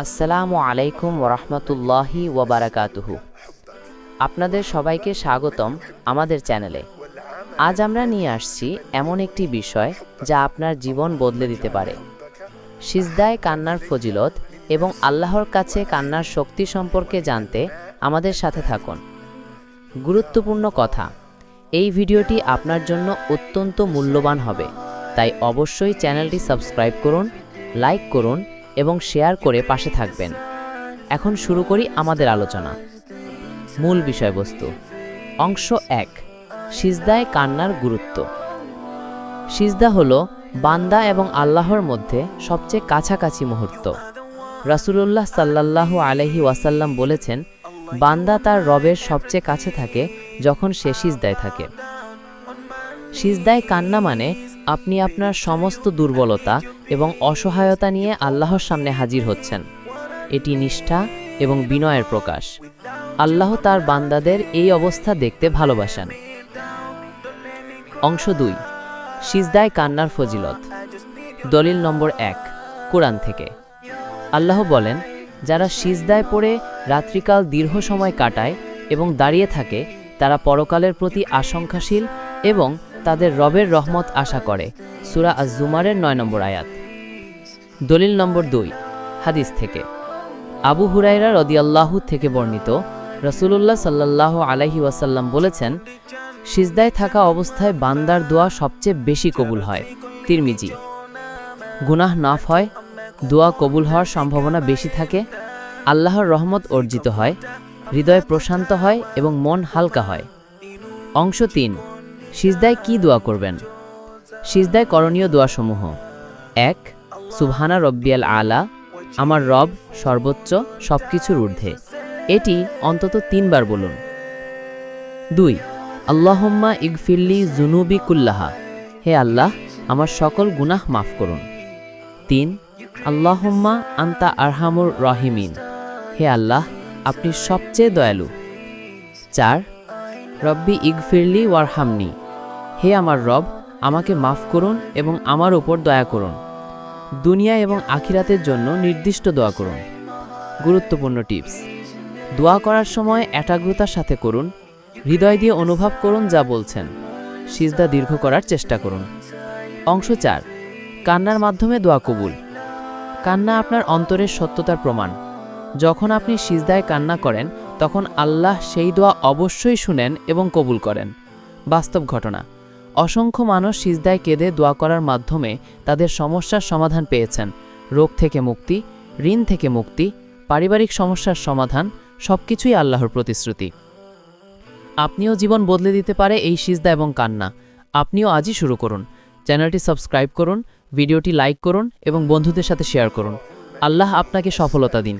আসসালামু আলাইকুম ওরহমতুল্লাহি ওবরাকাতুহু। আপনাদের সবাইকে স্বাগতম আমাদের চ্যানেলে। আজ আমরা নিয়ে আসছি এমন একটি বিষয় যা আপনার জীবন বদলে দিতে পারে। সিজদায় কান্নার ফজিলত এবং আল্লাহর কাছে কান্নার শক্তি সম্পর্কে জানতে আমাদের সাথে থাকুন। গুরুত্বপূর্ণ কথা, এই ভিডিওটি আপনার জন্য অত্যন্ত মূল্যবান হবে। তাই অবশ্যই চ্যানেলটি সাবস্ক্রাইব করুন, লাইক করুন এবং শেয়ার করে পাশে থাকবেন। এখন শুরু করি আমাদের আলোচনা। মূল বিষয়বস্তু। অংশ এক, সিজদায় কান্নার গুরুত্ব। সিজদা হলো বান্দা এবং আল্লাহর মধ্যে সবচেয়ে কাছাকাছি মুহূর্ত। রাসূলুল্লাহ সাল্লাল্লাহু আলাইহি ওয়াসাল্লাম বলেছেন, বান্দা তার রবের সবচেয়ে কাছে থাকে যখন সে সিজদায় থাকে। সিজদায় কান্না মানে আপনি আপনার সমস্ত দুর্বলতা এবং অসহায়তা নিয়ে আল্লাহর সামনে হাজির হচ্ছেন। এটি নিষ্ঠা এবং বিনয়ের প্রকাশ। আল্লাহ তার বান্দাদের এই অবস্থা দেখতে ভালোবাসেন। অংশ দুই, সিজদায় কান্নার ফজিলত। দলিল নম্বর এক, কোরআন থেকে। আল্লাহ বলেন, যারা সিজদায় পড়ে রাত্রিকাল দীর্ঘ সময় কাটায় এবং দাঁড়িয়ে থাকে, তারা পরকালের প্রতি আশঙ্কাশীল এবং তাদের রবের রহমত আশা করে। সুরা আজ জুমারের নয় নম্বর আয়াত। দলিল নম্বর দুই, হাদিস থেকে। আবু হুরাইরা রদিয়াল্লাহু থেকে বর্ণিত, রসুলুল্লাহ সাল্লাহ আলাইহি ওয়াসাল্লাম বলেছেন, সিজদায় থাকা অবস্থায় বান্দার দোয়া সবচেয়ে বেশি কবুল হয়। তিরমিজি, গুনাহ নাফ হয়, দোয়া কবুল হওয়ার সম্ভাবনা বেশি থাকে, আল্লাহর রহমত অর্জিত হয়, হৃদয় প্রশান্ত হয় এবং মন হালকা হয়। অংশ তিন সিজদায় কি দোয়া করবেন? সিজদায় করণীয় দোয়াসমূহ। এক, সুবহানা রব্বিয়াল আলা, আমার রব সর্বোচ্চ সবকিছুর ঊর্ধ্বে। এটি অন্তত তিনবার বলুন। দুই, আল্লাহম্মা ইগফিল্লি জুনুবি কুল্লাহা। হে আল্লাহ, আমার সকল গুনাহ মাফ করুন। তিন, আল্লাহম্মা আন্তা আরহামুর রহিমিন। হে আল্লাহ, আপনি সবচেয়ে দয়ালু। চার, রব্বি ইগফিরলি ওয়ারহামনি। হে আমার রব, আমাকে মাফ করুন এবং আমার ওপর দয়া করুন। দুনিয়া এবং আখিরাতের জন্য নির্দিষ্ট দোয়া করুন। গুরুত্বপূর্ণ টিপস। দোয়া করার সময় একাগ্রতার সাথে করুন। হৃদয় দিয়ে অনুভব করুন যা বলছেন। সিজদা দীর্ঘ করার চেষ্টা করুন। অংশ চার, কান্নার মাধ্যমে দোয়া কবুল। কান্না আপনার অন্তরের সত্যতার প্রমাণ। যখন আপনি সিজদায় কান্না করেন, তখন আল্লাহ সেই দোয়া অবশ্যই শুনেন এবং কবুল করেন। বাস্তব ঘটনা। অসংখ্য মানুষ সিজদায় কেঁদে দোয়া করার মাধ্যমে তাদের সমস্যার সমাধান পেয়েছেন। রোগ থেকে মুক্তি, ঋণ থেকে মুক্তি, পারিবারিক সমস্যার সমাধান, সবকিছুই আল্লাহর প্রতিশ্রুতি। আপনিও জীবন বদলে দিতে পারে এই সিজদা এবং কান্না। আপনিও আজই শুরু করুন। চ্যানেলটি সাবস্ক্রাইব করুন, ভিডিওটি লাইক করুন এবং বন্ধুদের সাথে শেয়ার করুন। আল্লাহ আপনাকে সফলতা দিন।